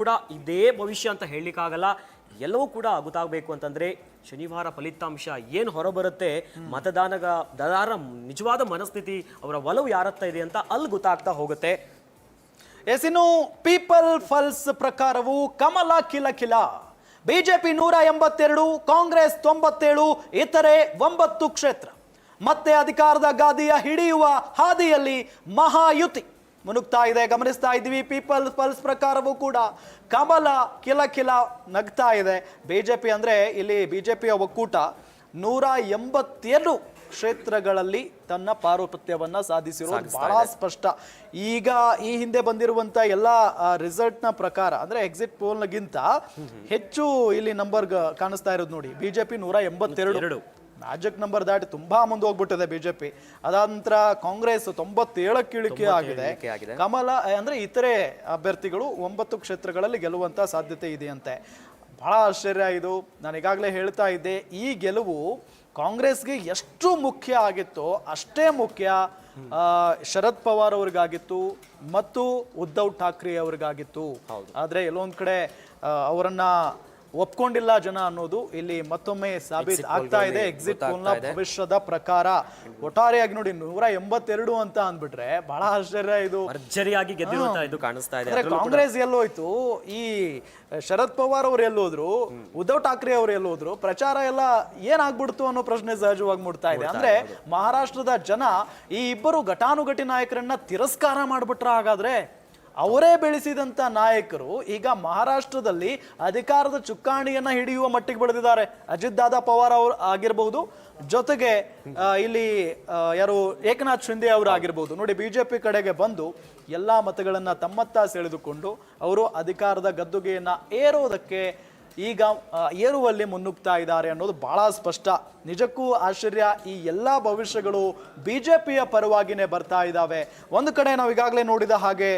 ಕೂಡ ಇದೇ ಭವಿಷ್ಯ ಅಂತ ಹೇಳಲಿಕ್ಕಾಗಲ್ಲ. ಎಲ್ಲವೂ ಕೂಡ ಗೊತ್ತಾಗಬೇಕು ಅಂತಂದ್ರೆ ಶನಿವಾರ ಫಲಿತಾಂಶ ಏನು ಹೊರಬರುತ್ತೆ, ಮತದಾನಗ ದದಾರ ನಿಜವಾದ ಮನಸ್ಥಿತಿ, ಅವರ ಒಲವು ಯಾರತ್ತ ಇದೆ ಅಂತ ಅಲ್ಲಿ ಗೊತ್ತಾಗ್ತಾ ಹೋಗುತ್ತೆ. ಎಸ್, ಇನ್ನು ಪೀಪಲ್ ಫಲ್ಸ್ ಪ್ರಕಾರವು ಕಮಲ ಕಿಲ ಕಿಲ. ಬಿಜೆಪಿ ನೂರ ಎಂಬತ್ತೆರಡು, ಕಾಂಗ್ರೆಸ್ ತೊಂಬತ್ತೇಳು, ಇತರೆ ಒಂಬತ್ತು ಕ್ಷೇತ್ರ. ಮತ್ತೆ ಅಧಿಕಾರದ ಗಾದಿಯ ಹಿಡಿಯುವ ಹಾದಿಯಲ್ಲಿ ಮಹಾಯುತಿ. ಮುನುಗ್ತಾ ಇದೆ ಗಮನಿಸ್ತಾ ಇದ್ದೀವಿ. ಪೀಪಲ್ ಪಲ್ಸ್ ಪ್ರಕಾರವೂ ಕೂಡ ಕಮಲ ಕಿಲ ಕಿಲ ನಗ್ತಾ ಇದೆ. ಬಿಜೆಪಿ ಅಂದ್ರೆ ಇಲ್ಲಿ ಬಿಜೆಪಿಯ ಒಕ್ಕೂಟ ನೂರ ಎಂಬತ್ತೇಳು ಕ್ಷೇತ್ರಗಳಲ್ಲಿ ತನ್ನ ಪಾರುಪತ್ಯವನ್ನು ಸಾಧಿಸಿರೋದು ಬಹಳ ಸ್ಪಷ್ಟ. ಈಗ ಈ ಹಿಂದೆ ಬಂದಿರುವಂತ ಎಲ್ಲ ರಿಸಲ್ಟ್ನ ಪ್ರಕಾರ ಅಂದ್ರೆ ಎಕ್ಸಿಟ್ ಪೋಲ್ಗಿಂತ ಹೆಚ್ಚು ಇಲ್ಲಿ ನಂಬರ್ ಕಾಣಿಸ್ತಾ ಇರೋದು ನೋಡಿ. ಬಿಜೆಪಿ ನೂರ ಎಂಬತ್ತೆರಡು ಎರಡು. ಮ್ಯಾಜಿಕ್ ನಂಬರ್ ದಾಟಿ ತುಂಬಾ ಮುಂದೆ ಹೋಗ್ಬಿಟ್ಟಿದೆ ಬಿಜೆಪಿ. ಅದಾದ ನಂತರ ಕಾಂಗ್ರೆಸ್ ತೊಂಬತ್ತೇಳಕ್ಕೆ ಇಳಿಕೆ ಆಗಿದೆ. ಕಮಲ ಅಂದ್ರೆ ಇತರೆ ಅಭ್ಯರ್ಥಿಗಳು ಒಂಬತ್ತು ಕ್ಷೇತ್ರಗಳಲ್ಲಿ ಗೆಲ್ಲುವಂತ ಸಾಧ್ಯತೆ ಇದೆಯಂತೆ. ಬಹಳ ಆಶ್ಚರ್ಯ ಇದು. ನಾನು ಈಗಾಗಲೇ ಹೇಳ್ತಾ ಇದ್ದೆ ಈ ಗೆಲುವು ಕಾಂಗ್ರೆಸ್ಗೆ ಎಷ್ಟು ಮುಖ್ಯ ಆಗಿತ್ತೋ ಅಷ್ಟೇ ಮುಖ್ಯ ಶರದ್ ಪವಾರ್ ಅವ್ರಿಗಾಗಿತ್ತು ಮತ್ತು ಉದ್ಧವ್ ಠಾಕ್ರೆ ಅವ್ರಿಗಾಗಿತ್ತು. ಆದ್ರೆ ಎಲ್ಲೊಂದು ಕಡೆ ಅವರನ್ನ ಒಪ್ಕೊಂಡಿಲ್ಲ ಜನ ಅನ್ನೋದು ಇಲ್ಲಿ ಮತ್ತೊಮ್ಮೆ ಸಾಬೀತ್ ಆಗ್ತಾ ಇದೆ. ಎಕ್ಸಿಟ್ ಪೋಲ್ನ ಭವಿಷ್ಯದ ಪ್ರಕಾರ ಒಟ್ಟಾರೆಯಾಗಿ ನೋಡಿ ನೂರ ಎಂಬತ್ತೆರಡು ಅಂತ ಅಂದ್ಬಿಟ್ರೆ ಬಹಳ ಆಶ್ಚರ್ಯ ಇದು. ಭರ್ಜರಿಯಾಗಿ ಇದು ಕಾಣಿಸ್ತಾ ಇದೆ. ಕಾಂಗ್ರೆಸ್ ಎಲ್ಲೋಯ್ತು. ಈ ಶರದ್ ಪವಾರ್ ಅವ್ರು ಎಲ್ಲೋದ್ರು ಉದ್ಧವ್ ಠಾಕ್ರೆ ಅವ್ರು ಎಲ್ಲೋದ್ರು ಪ್ರಚಾರ ಎಲ್ಲ ಏನಾಗ್ಬಿಡ್ತು ಅನ್ನೋ ಪ್ರಶ್ನೆ ಸಹಜವಾಗಿ ಮೂಡ್ತಾ ಇದೆ. ಅಂದ್ರೆ ಮಹಾರಾಷ್ಟ್ರದ ಜನ ಈ ಇಬ್ಬರು ಘಟಾನುಘಟಿ ನಾಯಕರನ್ನ ತಿರಸ್ಕಾರ ಮಾಡ್ಬಿಟ್ರ ಹಾಗಾದ್ರೆ? ಅವರೇ ಬೆಳೆಸಿದಂತ ನಾಯಕರು ಈಗ ಮಹಾರಾಷ್ಟ್ರದಲ್ಲಿ ಅಧಿಕಾರದ ಚುಕ್ಕಾಣಿಯನ್ನ ಹಿಡಿಯುವ ಮಟ್ಟಿಗೆ ಬೆಳೆದಿದ್ದಾರೆ ಅಜಿತ್ ದಾದಾ ಪವಾರ್ ಅವರು ಆಗಿರಬಹುದು. ಜೊತೆಗೆ ಇಲ್ಲಿ ಯಾರು ಏಕನಾಥ್ ಶಿಂದೆ ಅವರು ಆಗಿರ್ಬೋದು ನೋಡಿ ಬಿಜೆಪಿ ಕಡೆಗೆ ಬಂದು ಎಲ್ಲಾ ಮತಗಳನ್ನ ತಮ್ಮತ್ತ ಸೆಳೆದುಕೊಂಡು ಅವರು ಅಧಿಕಾರದ ಗದ್ದುಗೆಯನ್ನ ಏರೋದಕ್ಕೆ ಈಗ ಏರುವಲ್ಲಿ ಮುನ್ನುಗ್ತಾ ಇದ್ದಾರೆ ಅನ್ನೋದು ಬಹಳ ಸ್ಪಷ್ಟ. ನಿಜಕ್ಕೂ ಆಶ್ಚರ್ಯ, ಈ ಎಲ್ಲ ಭವಿಷ್ಯಗಳು ಬಿ ಜೆ ಪಿಯ ಪರವಾಗಿನೇ ಬರ್ತಾ ಇದ್ದಾವೆ ಒಂದು ಕಡೆ ನಾವು ಈಗಾಗಲೇ ನೋಡಿದ ಹಾಗೆ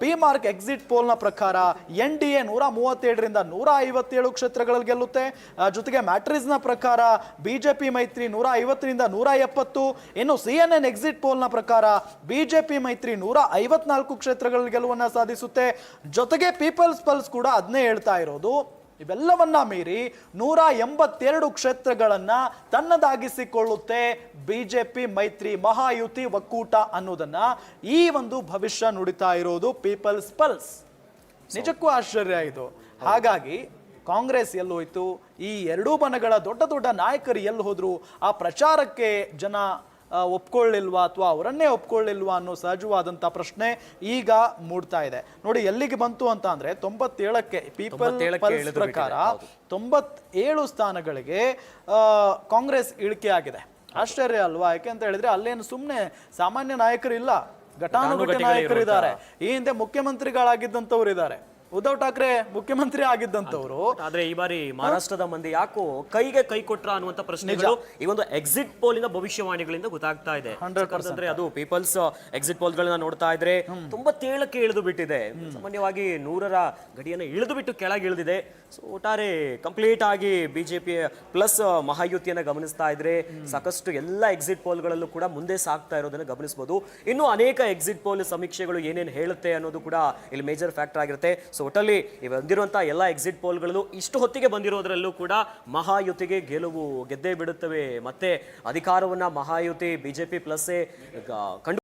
ಪಿ ಮಾರ್ಕ್ ಎಕ್ಸಿಟ್ ಪೋಲ್ನ ಪ್ರಕಾರ ಎನ್ ಡಿ ಎ ನೂರ ಮೂವತ್ತೇಳರಿಂದ ನೂರ ಐವತ್ತೇಳು ಕ್ಷೇತ್ರಗಳಲ್ಲಿ ಗೆಲ್ಲುತ್ತೆ. ಜೊತೆಗೆ ಮ್ಯಾಟ್ರಿಸ್ನ ಪ್ರಕಾರ ಬಿ ಜೆ ಪಿ ಮೈತ್ರಿ ನೂರ ಐವತ್ತರಿಂದ ನೂರ ಎಪ್ಪತ್ತು. ಇನ್ನು ಸಿ ಎನ್ ಎನ್ ಎಕ್ಸಿಟ್ ಪೋಲ್ನ ಪ್ರಕಾರ ಬಿ ಜೆ ಪಿ ಮೈತ್ರಿ ನೂರ ಐವತ್ನಾಲ್ಕು ಕ್ಷೇತ್ರಗಳಲ್ಲಿ ಗೆಲುವನ್ನು ಸಾಧಿಸುತ್ತೆ. ಜೊತೆಗೆ ಪೀಪಲ್ಸ್ ಪಲ್ಸ್ ಕೂಡ ಅದನ್ನೇ ಹೇಳ್ತಾ ಇರೋದು. ಇವೆಲ್ಲವನ್ನ ಮೀರಿ ನೂರ ಎಂಬತ್ತೆರಡು ಕ್ಷೇತ್ರಗಳನ್ನ ತನ್ನದಾಗಿಸಿಕೊಳ್ಳುತ್ತೆ ಬಿಜೆಪಿ ಮೈತ್ರಿ ಮಹಾಯುತಿ ಒಕ್ಕೂಟ ಅನ್ನೋದನ್ನ ಈ ಒಂದು ಭವಿಷ್ಯ ನುಡಿತಾ ಇರೋದು ಪೀಪಲ್ಸ್ ಪಲ್ಸ್. ನಿಜಕ್ಕೂ ಆಶ್ಚರ್ಯ ಇದು. ಹಾಗಾಗಿ ಕಾಂಗ್ರೆಸ್ ಎಲ್ಲೋಯ್ತು ಈ ಎರಡೂ ಬಣಗಳ ದೊಡ್ಡ ದೊಡ್ಡ ನಾಯಕರು ಎಲ್ಲಿ ಹೋದ್ರು? ಆ ಪ್ರಚಾರಕ್ಕೆ ಜನ ಒಪ್ಕೊಳ್ಳಿಲ್ವಾ ಅಥವಾ ಅವರನ್ನೇ ಒಪ್ಕೊಳ್ಳಿಲ್ವಾ ಅನ್ನೋ ಸಹಜವಾದಂತ ಪ್ರಶ್ನೆ ಈಗ ಮೂಡ್ತಾ ಇದೆ. ನೋಡಿ ಎಲ್ಲಿಗೆ ಬಂತು ಅಂತ ಅಂದ್ರೆ ತೊಂಬತ್ತೇಳಕ್ಕೆ ಪೀಪಲ್ ಪಲ್ಸ್ ಪ್ರಕಾರ ತೊಂಬತ್ತೇಳು ಸ್ಥಾನಗಳಿಗೆ ಕಾಂಗ್ರೆಸ್ ಇಳಿಕೆ ಆಗಿದೆ. ಆಶ್ಚರ್ಯ ಅಲ್ವಾ? ಯಾಕೆ ಅಂತ ಹೇಳಿದ್ರೆ ಅಲ್ಲೇನು ಸುಮ್ಮನೆ ಸಾಮಾನ್ಯ ನಾಯಕರು ಇಲ್ಲ ಘಟಾನುಘಟಿ ನಾಯಕರು ಇದ್ದಾರೆ ಈ ಹಿಂದೆ ಮುಖ್ಯಮಂತ್ರಿಗಳಾಗಿದ್ದಂಥವ್ರು ಇದ್ದಾರೆ ಉದ್ಧವ್ ಠಾಕ್ರೆ ಮುಖ್ಯಮಂತ್ರಿ ಆಗಿದ್ದಂತವ್ರು ಆದ್ರೆ ಈ ಬಾರಿ ಮಹಾರಾಷ್ಟ್ರದ ಮಂದಿ ಯಾಕೋ ಕೈಗೆ ಕೈ ಕೊಟ್ರ ಅನ್ನುವಂತ ಪ್ರಶ್ನೆಗಳು ಈ ಒಂದು ಎಕ್ಸಿಟ್ ಪೋಲಿನ ಭವಿಷ್ಯವಾಣಿಗಳಿಂದ ಗೊತ್ತಾಗ್ತಾ ಇದೆ. ಅಂದ್ರೆ ಅದು ಪೀಪಲ್ಸ್ ಎಕ್ಸಿಟ್ ಪೋಲ್ ಗಳನ್ನ ನೋಡ್ತಾ ಇದ್ರೆ ತುಂಬಾ ತೇಳಕ್ಕೆ ಇಳಿದು ಬಿಟ್ಟಿದೆ ಸಾಮಾನ್ಯವಾಗಿ ನೂರರ ಗಡಿಯನ್ನ ಇಳಿದು ಬಿಟ್ಟು ಕೆಳಗೆ ಇಳಿದಿದೆ. ಸೊ ಒಟ್ಟಾರೆ ಕಂಪ್ಲೀಟ್ ಆಗಿ ಬಿಜೆಪಿ ಪ್ಲಸ್ ಮಹಾಯುತಿಯನ್ನ ಗಮನಿಸ್ತಾ ಇದ್ರೆ ಸಾಕಷ್ಟು ಎಲ್ಲ ಎಕ್ಸಿಟ್ ಪೋಲ್ಗಳಲ್ಲೂ ಕೂಡ ಮುಂದೆ ಸಾಗ್ತಾ ಇರೋದನ್ನ ಗಮನಿಸಬಹುದು ಇನ್ನು ಅನೇಕ ಎಕ್ಸಿಟ್ ಪೋಲ್ ಸಮೀಕ್ಷೆಗಳು ಏನೇನು ಹೇಳುತ್ತೆ ಅನ್ನೋದು ಕೂಡ ಇಲ್ಲಿ ಮೇಜರ್ ಫ್ಯಾಕ್ಟರ್ ಆಗಿರುತ್ತೆ. ಸೊ ಒಟ್ಟಲ್ಲಿ ಈ ಬಂದಿರುವಂತಹ ಎಲ್ಲ ಎಕ್ಸಿಟ್ ಪೋಲ್ಗಳು ಇಷ್ಟು ಹೊತ್ತಿಗೆ ಬಂದಿರೋದ್ರಲ್ಲೂ ಕೂಡ ಮಹಾಯುತಿಗೆ ಗೆಲುವು ಗೆದ್ದೇ ಬಿಡುತ್ತವೆ. ಮತ್ತೆ ಅಧಿಕಾರವನ್ನ ಮಹಾಯುತಿ ಬಿಜೆಪಿ ಪ್ಲಸ್ ಕಂಡು